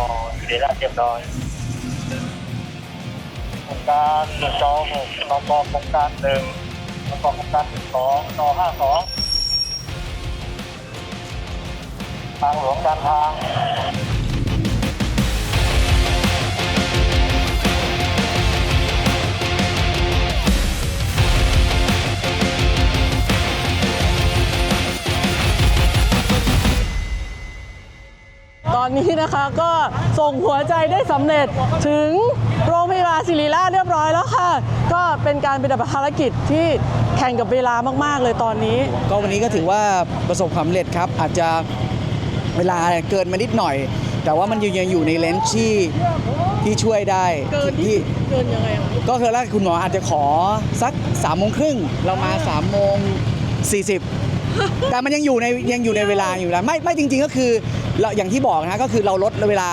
องรออยู่ในราชเรียบร้อยโครงการหนึ่งจอหกนกโครงการหนึ่งนกโครงการหนึ่งสองนห้าสองทางหลวงการทาง อนนี้นะคะก็ส่งหัวใจได้สำเร็จถึงโรงพยาบาลศิริราชเรียบร้อยแล้วค่ะ ก็เป็นการปฏิบัติภารกิจที่แข่งกับเวลามากๆเลยตอนนี้ ก็วันนี้ก็ถือว่าประสบความสำเร็จครับ อาจจะเวลาเกินมานิดหน่อย แต่ว่ามันยังอยู่ในเลนส์ที่ที่ช่วยได้เกินที่ เกินยังไงคะก็คือแรกคุณหมออาจจะขอสัก3ามโมงครึ่งเรามา3ามโมงสีแต่มันยังอยู่ในยังอยู่ในเวลาอยู่แล้วไม่ไม่จริง ๆ ก็คือ เราอย่างที่บอกนะก็คือเราลดเวลา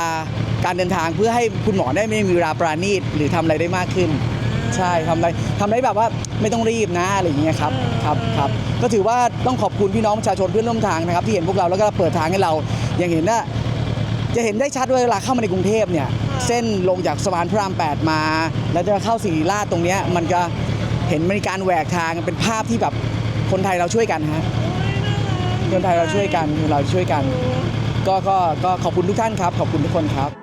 การเดินทางเพื่อให้คุณหมอได้ไม่มีเวลาปราณีตหรือทำอะไรได้มากขึ้น ใช่ทำอะไรทำได้แบบว่าไม่ต้องรีบนะอะไรอย่างเงี้ยครับครับครับก็ถือว่าต้องขอบคุณพี่น้องประชาชนเพื่อนร่วมทางนะครับที่เห็นพวกเราแล้วก็เปิดทางให้เราอย่างเห็นว่าจะเห็นได้ชัดว่าเวลาเข้ามาในกรุงเทพเนี่ยเส้นลงจากสะพานพระราม 8 มา แล้วจะเข้าศรีราชตรงเนี้ยมันจะเห็นมีการแหวกทางเป็นภาพที่แบบคนไทยเราช่วยกันฮะคนไทยเราช่วยกันเราช่วยกัน ก็ก็ก็ขอบคุณทุกท่านครับ ขอบคุณทุกคนครับ